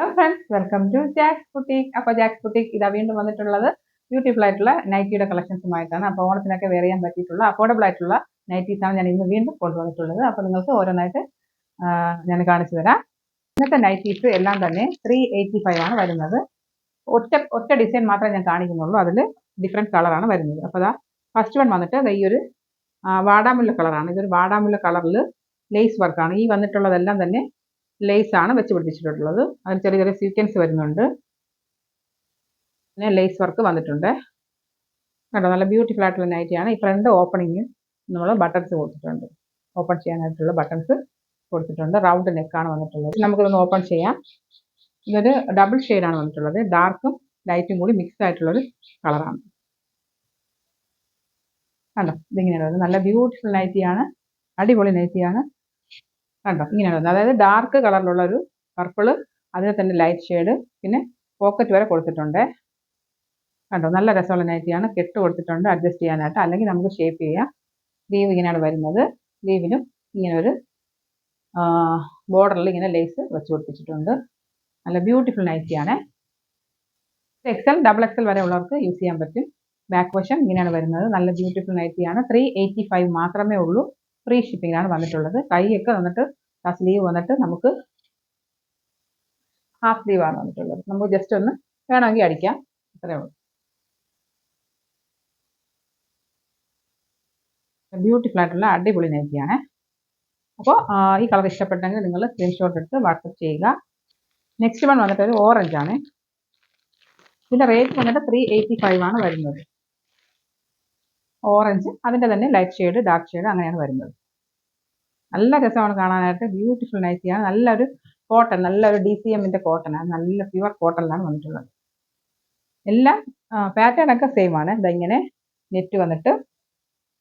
Hello friends welcome to Jax boutique അപ്പോൾ jacks boutique ഇതാ വീണ്ടും വന്നിട്ടുള്ളത് ബ്യൂട്ടിഫുൾ ആയിട്ടുള്ള നൈറ്റിയുടെ കളക്ഷൻസുമായിട്ടാണ് അപ്പോൾ ഓണത്തിനൊക്കെ വേറെ ചെയ്യാൻ പറ്റിയിട്ടുള്ള അഫോർഡബിൾ ആയിട്ടുള്ള നൈറ്റീസാണ് ഞാൻ ഇന്ന് വീണ്ടും കൊണ്ടുവന്നിട്ടുള്ളത്. അപ്പോൾ നിങ്ങൾക്ക് ഓരോന്നായിട്ട് ഞാൻ കാണിച്ചു തരാം. ഇന്നത്തെ നൈറ്റീസ് എല്ലാം തന്നെ ത്രീ എയ്റ്റി ഫൈവ് ആണ് വരുന്നത്. ഒറ്റ ഒറ്റ ഡിസൈൻ മാത്രമേ ഞാൻ കാണിക്കുന്നുള്ളൂ. അതിൽ ഡിഫറെന്റ് കളറാണ് വരുന്നത്. അപ്പോൾ അതാ ഫസ്റ്റ് വൺ വന്നിട്ട് ഈ ഒരു വാടാമുല്ല കളറാണ് ഇതൊരു വാടാമുല്ല കളറിൽ ലേസ് വർക്കാണ് ഈ വന്നിട്ടുള്ളതെല്ലാം തന്നെ ലേസ് ആണ് വെച്ച് പിടിപ്പിച്ചിട്ടുള്ളത്. അതിൽ ചെറിയ ചെറിയ സീക്വൻസ് വരുന്നുണ്ട്. പിന്നെ ലേസ് വർക്ക് വന്നിട്ടുണ്ട്. കേട്ടോ നല്ല ബ്യൂട്ടിഫുൾ ആയിട്ടുള്ള നൈറ്റിയാണ് ഈ ഫ്രണ്ട് ഓപ്പണിങ് നമ്മൾ ബട്ടൺസ് കൊടുത്തിട്ടുണ്ട്. ഓപ്പൺ ചെയ്യാനായിട്ടുള്ള ബട്ടൺസ് കൊടുത്തിട്ടുണ്ട്. റൗണ്ട് നെക്കാണ് വന്നിട്ടുള്ളത്. നമുക്കിതൊന്ന് ഓപ്പൺ ചെയ്യാം. ഇതൊരു ഡബിൾ ഷെയ്ഡാണ് വന്നിട്ടുള്ളത്. ഡാർക്കും ലൈറ്റും കൂടി മിക്സ് ആയിട്ടുള്ളൊരു കളറാണ് കണ്ടോ? ഇതിങ്ങനെയുള്ളത് നല്ല ബ്യൂട്ടിഫുൾ നൈറ്റിയാണ് അടിപൊളി നൈറ്റിയാണ് കണ്ടോ? ഇങ്ങനെ വരുന്നത് അതായത് ഡാർക്ക് കളറിലുള്ള ഒരു പർപ്പിൾ അതിൽ തന്നെ ലൈറ്റ് ഷെയ്ഡ് പിന്നെ പോക്കറ്റ് വരെ കൊടുത്തിട്ടുണ്ട്. കണ്ടോ? നല്ല രസമുള്ള നൈറ്റിയാണ് കെട്ട് കൊടുത്തിട്ടുണ്ട്. അഡ്ജസ്റ്റ് ചെയ്യാനായിട്ട്. അല്ലെങ്കിൽ നമുക്ക് ഷേപ്പ് ചെയ്യാം. ലീവ് ഇങ്ങനെയാണ് വരുന്നത്. ലീവിനും ഇങ്ങനെ ഒരു ബോർഡറിൽ ഇങ്ങനെ ലേസ് വെച്ച് കൊടുപ്പിച്ചിട്ടുണ്ട് നല്ല ബ്യൂട്ടിഫുൾ നൈറ്റിയാണ് എക്സൽ ഡബിൾ എക്സൽ വരെ ഉള്ളവർക്ക് യൂസ് ചെയ്യാൻ പറ്റും. ബാക്ക് വശം ഇങ്ങനെയാണ് വരുന്നത്. നല്ല ബ്യൂട്ടിഫുൾ നൈറ്റിയാണ് ത്രീ എയ്റ്റി ഫൈവ് മാത്രമേ ഉള്ളൂ. ഫ്രീ ആണ് വന്നിട്ടുള്ളത്. കൈയൊക്കെ വന്നിട്ട് ആ സ്ലീവ് വന്നിട്ട് നമുക്ക് ഹാഫ് സ്ലീവാണ് വന്നിട്ടുള്ളത്. നമുക്ക് ജസ്റ്റ് ഒന്ന് വേണമെങ്കിൽ അടിക്കാം. അത്രേ ഉള്ളൂ. ബ്യൂട്ടിഫുൾ ആയിട്ടുള്ള അടിപൊളി നൈറ്റിയാണ്. അപ്പോൾ ഈ കളർ ഇഷ്ടപ്പെട്ടെങ്കിൽ നിങ്ങൾ സ്ക്രീൻഷോട്ട് എടുത്ത് വാട്സപ്പ് ചെയ്യുക. നെക്സ്റ്റ് വൺ വന്നിട്ട് ഒരു ഓറഞ്ച് ആണ്. ഇതിന്റെ റേറ്റ് വന്നിട്ട് ത്രീ എയ്റ്റി ഫൈവ് ആണ് വരുന്നത്. ഓറഞ്ച് അതിന്റെ തന്നെ ലൈറ്റ് ഷെയ്ഡ് ഡാർക്ക് ഷെയ്ഡ് അങ്ങനെയാണ് വരുന്നത്. നല്ല രസമാണ് കാണാനായിട്ട്. ബ്യൂട്ടിഫുൾ നൈറ്റിയാണ് നല്ലൊരു കോട്ടൺ നല്ലൊരു ഡി സി എമ്മിന്റെ കോട്ടനാണ് നല്ല പ്യുവർ കോട്ടണിലാണ് വന്നിട്ടുള്ളത്. എല്ലാം പാറ്റേൺ ഒക്കെ സെയിം ആണ്. ഇങ്ങനെ നെറ്റ് വന്നിട്ട്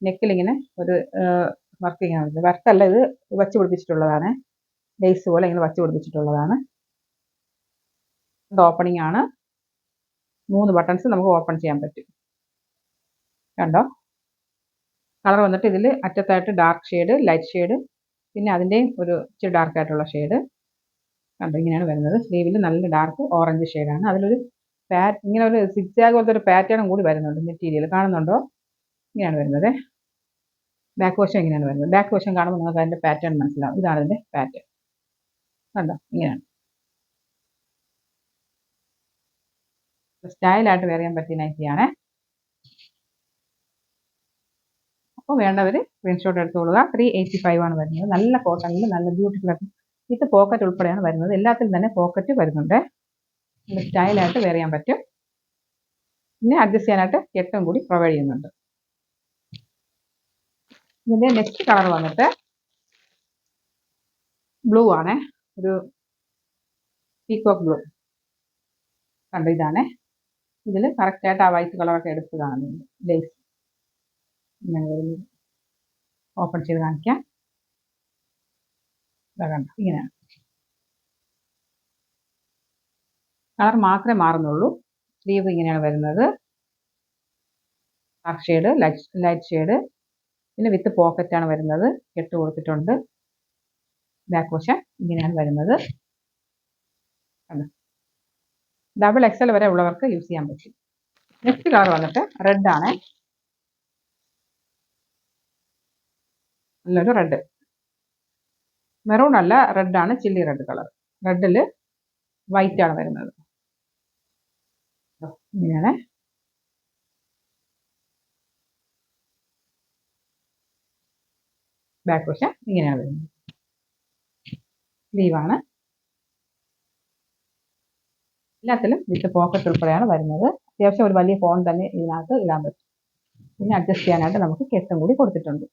നെക്കിലിങ്ങനെ ഒരു വർക്ക് ഇങ്ങനെ വന്നത് വർക്കല്ല ഇത് വച്ച് പിടിപ്പിച്ചിട്ടുള്ളതാണ്. ലേസ് പോലെ ഇങ്ങനെ വച്ച് പിടിപ്പിച്ചിട്ടുള്ളതാണ്. ഇത് ഓപ്പണിംഗ് ആണ്. മൂന്ന് ബട്ടൺസ് നമുക്ക് ഓപ്പൺ ചെയ്യാൻ പറ്റും. കണ്ടോ? കളർ വന്നിട്ട് ഇതിൽ അറ്റത്തായിട്ട് ഡാർക്ക് ഷെയ്ഡ് ലൈറ്റ് ഷെയ്ഡ് പിന്നെ അതിന്റെയും ഒരു ഇച്ചിരി ഡാർക്ക് ആയിട്ടുള്ള ഷെയ്ഡ് കണ്ടോ ഇങ്ങനെയാണ് വരുന്നത്. സ്ലീവിൽ നല്ല ഡാർക്ക് ഓറഞ്ച് ഷെയ്ഡാണ് അതിലൊരു പാറ്റ് ഇങ്ങനെ ഒരു സിക്സാഗ് പോലത്തെ ഒരു പാറ്റേണും കൂടി വരുന്നുണ്ട് മെറ്റീരിയൽ കാണുന്നുണ്ടോ? ഇങ്ങനെയാണ് വരുന്നത്. ബാക്ക് വശം ഇങ്ങനെയാണ് വരുന്നത്. ബാക്ക് വശം കാണുമ്പോൾ നിങ്ങൾക്ക് അതിന്റെ പാറ്റേൺ മനസ്സിലാവും. ഇതാണ് അതിന്റെ പാറ്റേൺ കണ്ടോ ഇങ്ങനെയാണ്. സ്റ്റൈലായിട്ട് വേറെ ചെയ്യാൻ പറ്റിയ നൈറ്റിയാണ് അപ്പോൾ വേണ്ടവർ സ്ക്രീൻഷോട്ട് എടുത്തോളുക. ത്രീ എയ്റ്റി ഫൈവ് ആണ് വരുന്നത്. നല്ല കോട്ടണിൽ നല്ല ബ്യൂട്ടിഫുൾ ആയിട്ട് ഇത് പോക്കറ്റ് ഉൾപ്പെടെയാണ് വരുന്നത്. എല്ലാത്തിലും തന്നെ പോക്കറ്റ് വരുന്നുണ്ട്. സ്റ്റൈലായിട്ട് വെയർ ചെയ്യാൻ പറ്റും. പിന്നെ അഡ്ജസ്റ്റ് ചെയ്യാനായിട്ട് കെട്ടും കൂടി പ്രൊവൈഡ് ചെയ്യുന്നുണ്ട്. ഇതിന്റെ നെക്സ്റ്റ് കളർ വന്നിട്ട് ബ്ലൂ ആണ്. ഒരു പീക്കോക്ക് ബ്ലൂ കണ്ടു? ഇതാണ്. ഇതിൽ കറക്റ്റായിട്ട് ആ വൈറ്റ് കളറൊക്കെ എടുത്ത് കാണുന്നുണ്ട്. ലേസ് ഓപ്പൺ ചെയ്ത് കാണിക്കാം. കണ്ടോ ഇങ്ങനെയാണ് കളർ മാത്രമേ മാറുന്നുള്ളൂ. സ്ലീവ് ഇങ്ങനെയാണ് വരുന്നത്. Dark shade light light shade പിന്നെ വിത്ത് പോക്കറ്റാണ് വരുന്നത്. കെട്ട് കൊടുത്തിട്ടുണ്ട്. ബാക്ക് വശം ഇങ്ങനെയാണ് വരുന്നത്. ഡബിൾ എക്സൽ വരെ ഉള്ളവർക്ക് യൂസ് ചെയ്യാൻ പറ്റും. നെക്സ്റ്റ് കളർ വന്നിട്ട് റെഡ് ആണ്. നല്ലൊരു റെഡ് മെറൂൺ അല്ല റെഡാണ് ചില്ലി റെഡ് കളർ റെഡിൽ ആണ് വരുന്നത്. ഇങ്ങനെയാണ്. ബാക്ക് വശം ഇങ്ങനെയാണ് വരുന്നത്. സ്ലീവാണ് എല്ലാത്തിലും വിത്ത് പോക്കറ്റ് ഉൾപ്പെടെയാണ് വരുന്നത്. അത്യാവശ്യം ഒരു വലിയ ഫോൺ തന്നെ ഇതിനകത്ത് ഇടാൻ പറ്റും. പിന്നെ അഡ്ജസ്റ്റ് ചെയ്യാനായിട്ട് നമുക്ക് കെട്ടും കൂടി കൊടുത്തിട്ടുണ്ട്.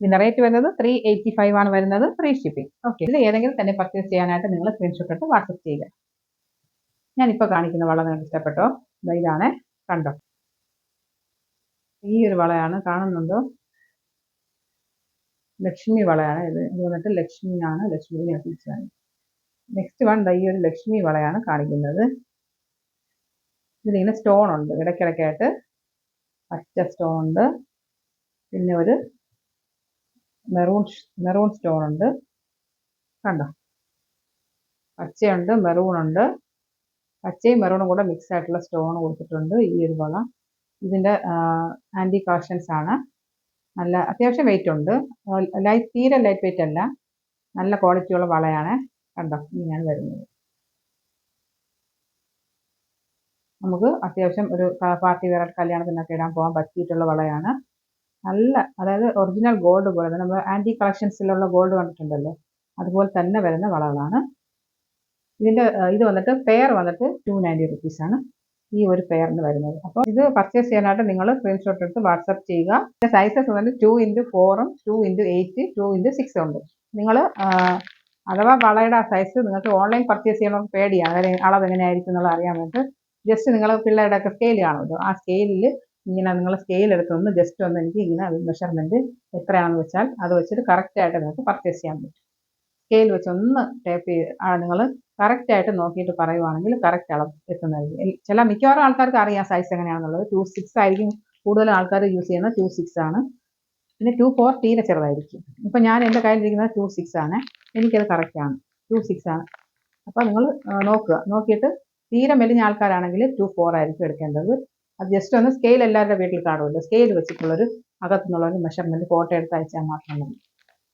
ഇതിന്റെ റേറ്റ് വരുന്നത് ത്രീ എയ്റ്റി ഫൈവ് ആണ് വരുന്നത് ഫ്രീ ഷിപ്പിംഗ് ഓക്കെ ഇത് ഏതെങ്കിലും തന്നെ പർച്ചേസ് ചെയ്യാനായിട്ട് നിങ്ങൾ സ്ക്രീൻഷോട്ട് എടുത്ത് വാട്സപ്പ് ചെയ്യുക. ഞാനിപ്പോൾ കാണിക്കുന്ന വള നിങ്ങൾക്ക് ഇഷ്ടപ്പെട്ടോ? ഇതാണ്. കണ്ടോ? ഈ ഒരു വളയാണ് കാണുന്നുണ്ടോ? ലക്ഷ്മി വളയാണ് ഇത്. വന്നിട്ട് ലക്ഷ്മിയാണ്. ലക്ഷ്മിനെ ഒട്ടിച്ചാണ് നെക്സ്റ്റ് വൺ ഈ ഒരു ലക്ഷ്മി വളയാണ് കാണിക്കുന്നത്. ഇതിലിങ്ങനെ സ്റ്റോൺ ഉണ്ട്. ഇടയ്ക്കിടയ്ക്കായിട്ട് പച്ച സ്റ്റോൺ ഉണ്ട്. പിന്നെ ഒരു മെറൂൺ മെറൂൺ സ്റ്റോൺ ഉണ്ട്. കണ്ടോ? പച്ചയുണ്ട് മെറൂൺ ഉണ്ട്. പച്ചയും മെറൂണും കൂടെ മിക്സ് ആയിട്ടുള്ള സ്റ്റോൺ കൊടുത്തിട്ടുണ്ട് ഈ ഒരു വള. ഇതിന്റെ ആന്റി കാഷൻസ് ആണ്. നല്ല അത്യാവശ്യം വെയിറ്റ് ഉണ്ട്. ലൈറ്റ് തീരെ ലൈറ്റ് വെയിറ്റ് അല്ല. നല്ല ക്വാളിറ്റിയുള്ള വളയാണ്. കണ്ടോ? ഇങ്ങനെയാണ് വരുന്നത്. നമുക്ക് അത്യാവശ്യം ഒരു പാർട്ടി വേറെ കല്യാണത്തിനൊക്കെ ഇടാൻ പോകാൻ പറ്റിയിട്ടുള്ള വളയാണ്. നല്ല അതായത് ഒറിജിനൽ ഗോൾഡ് പോലെ നമ്മൾ ആന്റി കളക്ഷൻസിലുള്ള ഗോൾഡ് കണ്ടിട്ടുണ്ടല്ലോ. അതുപോലെ തന്നെ വരുന്ന വളകളാണ് ഇതിന്റെ ഇത് വന്നിട്ട് പെയർ വന്നിട്ട് ടു നയന്റി റുപ്പീസാണ് ഈ ഒരു പെയറിന് വരുന്നത്. അപ്പോൾ ഇത് പർച്ചേസ് ചെയ്യാനായിട്ട് നിങ്ങൾ സ്ക്രീൻഷോട്ട് എടുത്ത് വാട്സപ്പ് ചെയ്യുക. ഇതിന്റെ സൈസസ് വന്നിട്ട് ടു ഇന്റു ഫോറും two into eight two into six ഉണ്ട്. നിങ്ങൾ അഥവാ വളയുടെ സൈസ് നിങ്ങൾക്ക് ഓൺലൈൻ പർച്ചേസ് ചെയ്യണമെന്ന് പേടിയാണ് അതായത് അളവ് എങ്ങനെയായിരിക്കും എന്നുള്ളത് അറിയാൻ വേണ്ടിയിട്ട്. ജസ്റ്റ് നിങ്ങൾ പിള്ളേരുടെയൊക്കെ സ്കെയിൽ കാണുമല്ലോ. ആ സ്കെയിലിൽ ഇങ്ങനെ നിങ്ങൾ സ്കെയിൽ എടുത്തൊന്ന് ജസ്റ്റ് ഒന്ന് എനിക്ക് ഇങ്ങനെ അത് മെഷർമെന്റ് എത്രയാണെന്ന് വെച്ചാൽ അത് വെച്ചിട്ട് കറക്റ്റായിട്ട് നിങ്ങൾക്ക് പർച്ചേസ് ചെയ്യാൻ പറ്റും. സ്കെയിൽ വെച്ച് ഒന്ന് ടേപ്പ് ചെയ്ത് ആ നിങ്ങൾ കറക്റ്റായിട്ട് നോക്കിയിട്ട് പറയുവാണെങ്കിൽ കറക്റ്റ് അളവ് എത്തുന്നതായിരിക്കും. ചില മിക്കവാറും ആൾക്കാർക്ക് അറിയാം സൈസ് എങ്ങനെയാണെന്നുള്ളത്. ടു സിക്സ് ആയിരിക്കും കൂടുതൽ ആൾക്കാർ യൂസ് ചെയ്യുന്നത് ടു സിക്സ് ആണ്. പിന്നെ ടു ഫോർ തീരെ ചെറുതായിരിക്കും. ഇപ്പം ഞാൻ എന്റെ കയ്യിലിരിക്കുന്നത് ടു സിക്സ് ആണ്. എനിക്കത് കറക്റ്റാണ് ടു സിക്സ് ആണ്. അപ്പോൾ നിങ്ങൾ നോക്കുക. നോക്കിയിട്ട് തീരെ മെലിഞ്ഞ ആൾക്കാരാണെങ്കിൽ ടു ഫോർ ആയിരിക്കും എടുക്കേണ്ടത്. അത് ജസ്റ്റ് ഒന്ന് സ്കെയിൽ എല്ലാവരുടെ വീട്ടിൽ കാണുമല്ലോ. സ്കെയിൽ വെച്ചിട്ടുള്ളൊരു അകത്തുനിന്നുള്ള ഒരു മെഷർമെന്റ് ഫോട്ടോ എടുത്ത് അയച്ചാൽ മാത്രം മതി.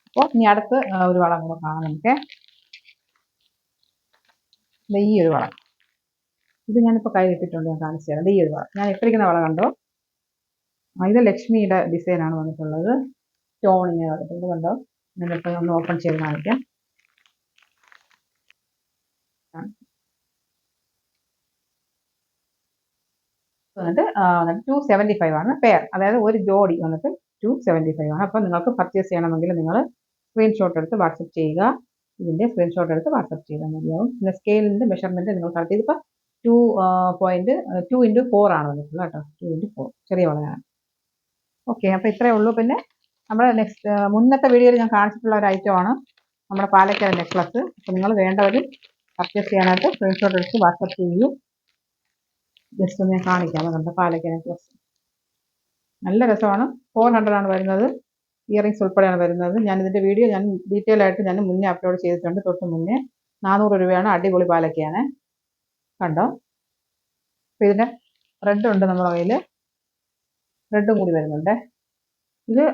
അപ്പോൾ ഇനി അടുത്ത് ഒരു വളം കൂടെ കാണാം നമുക്ക്. ഈ ഒരു വളം. ഇത് ഞാനിപ്പോൾ കൈ ഇട്ടിട്ടുണ്ട് ഞാൻ കാണിച്ചു തരാം. ഈ ഒരു വളം. ഞാൻ ഇട്ടിരിക്കുന്ന വളം കണ്ടോ? ഇത് ലക്ഷ്മിയുടെ ഡിസൈനാണ് വന്നിട്ടുള്ളത്. സ്റ്റോണിങ് വന്നിട്ടുണ്ട് കണ്ടോ? ഞാനിപ്പോൾ ഒന്ന് ഓപ്പൺ ചെയ്ത് കാണിക്കാം. വന്നിട്ട് ടു സെവന്റി ഫൈവ് ആണ് പെയർ അതായത് ഒരു ജോഡി വന്നിട്ട് ടു സെവന്റി ഫൈവ് ആണ്. അപ്പോൾ നിങ്ങൾക്ക് പർച്ചേസ് ചെയ്യണമെങ്കിൽ നിങ്ങൾ സ്ക്രീൻഷോട്ട് എടുത്ത് വാട്സപ്പ് ചെയ്യുക. ഇതിന്റെ സ്ക്രീൻഷോട്ട് എടുത്ത് വാട്സപ്പ് ചെയ്താൽ മതിയാവും പിന്നെ സ്കെയിലിന്റെ മെഷർമെന്റ് നിങ്ങൾ കറക്റ്റ് ഇതിപ്പോൾ two point two into four ആണ് വന്നിട്ടുള്ളത് കേട്ടോ. ടു ഇന്റു ഫോർ ചെറിയ വളരാണ് ഓക്കെ അപ്പോൾ ഇത്രയേ ഉള്ളൂ. പിന്നെ നമ്മുടെ നെക്സ്റ്റ് മുന്നത്തെ വീഡിയോയിൽ ഞാൻ കാണിച്ചിട്ടുള്ള ഒരു ഐറ്റമാണ് നമ്മുടെ പാലക്കാട് നെക്ലസ് അപ്പോൾ നിങ്ങൾ വേണ്ടവർ പർച്ചേസ് ചെയ്യാനായിട്ട് സ്ക്രീൻഷോട്ട് എടുത്ത് വാട്സപ്പ് ചെയ്യൂ ജസ്റ്റ് ഒന്ന് ഞാൻ കാണിക്കാം കണ്ട പാലക്ക നെക്ലസ് നല്ല രസമാണ്. ഫോർ ഹൺഡ്രഡ് ആണ് വരുന്നത്. ഇയറിങ്സ് ഉൾപ്പെടെയാണ് വരുന്നത്. ഞാൻ ഇതിന്റെ വീഡിയോ ഞാൻ ഡീറ്റെയിൽ ആയിട്ട് ഞാൻ മുന്നേ അപ്ലോഡ് ചെയ്തിട്ടുണ്ട്. തൊട്ട് മുന്നേ നാനൂറ് രൂപയാണ് അടിപൊളി പാലക്കയാണ്. കണ്ടോ? അപ്പോൾ ഇതിന്റെ റെഡ് ഉണ്ട് നമ്മുടെ കയ്യിൽ. റെഡും കൂടി വരുന്നുണ്ട്. ഇത്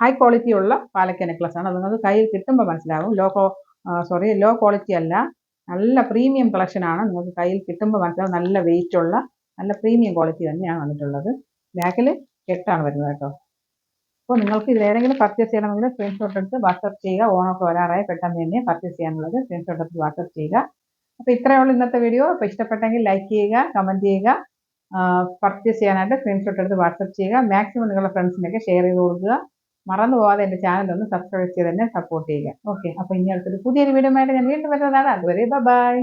ഹൈ ക്വാളിറ്റി ഉള്ള പാലക്ക നെക്ലസ് ആണ്. അത് നിങ്ങൾക്ക് കയ്യിൽ കിട്ടുമ്പോൾ മനസ്സിലാവും. ലോ സോറി ലോ ക്വാളിറ്റി അല്ല. നല്ല പ്രീമിയം കളക്ഷനാണ് നിങ്ങൾക്ക് കയ്യിൽ കിട്ടുമ്പോൾ മനസ്സിലാവും നല്ല വെയിറ്റ് ഉള്ള നല്ല പ്രീമിയം ക്വാളിറ്റി തന്നെയാണ് വന്നിട്ടുള്ളത്. ബാക്കിൽ കെട്ടാണ് വരുന്നത് കേട്ടോ. അപ്പോൾ നിങ്ങൾക്ക് ഇത് ഏതെങ്കിലും പർച്ചേസ് ചെയ്യണമെങ്കിൽ സ്ക്രീൻഷോട്ട് എടുത്ത് വാട്സപ്പ് ചെയ്യുക. ഓണൊക്കെ വരാറായി പെട്ടെന്ന് തന്നെ പർച്ചേസ് ചെയ്യാനുള്ളത് സ്ക്രീൻഷോട്ട് എടുത്ത് വാട്സപ്പ് ചെയ്യുക. അപ്പോൾ ഇത്രയേ ഉള്ളൂ ഇന്നത്തെ വീഡിയോ അപ്പോൾ ഇഷ്ടപ്പെട്ടെങ്കിൽ ലൈക്ക് ചെയ്യുക കമന്റ് ചെയ്യുക പർച്ചേസ് ചെയ്യാനായിട്ട് സ്ക്രീൻഷോട്ട് എടുത്ത് വാട്സപ്പ് ചെയ്യുക. മാക്സിമം നിങ്ങളുടെ ഫ്രണ്ട്സിനൊക്കെ ഷെയർ ചെയ്ത് കൊടുക്കുക. മറന്നു പോകാതെ എന്റെ ചാനൽ ഒന്ന് സബ്സ്ക്രൈബ് ചെയ്ത് തന്നെ സപ്പോർട്ട് ചെയ്യുക. ഓക്കെ അപ്പോൾ ഇനി അടുത്തൊരു പുതിയൊരു വീഡിയോ ആയിട്ട് ഞാൻ വീണ്ടും വരുന്നതാണ്. അതുവരെ ബൈ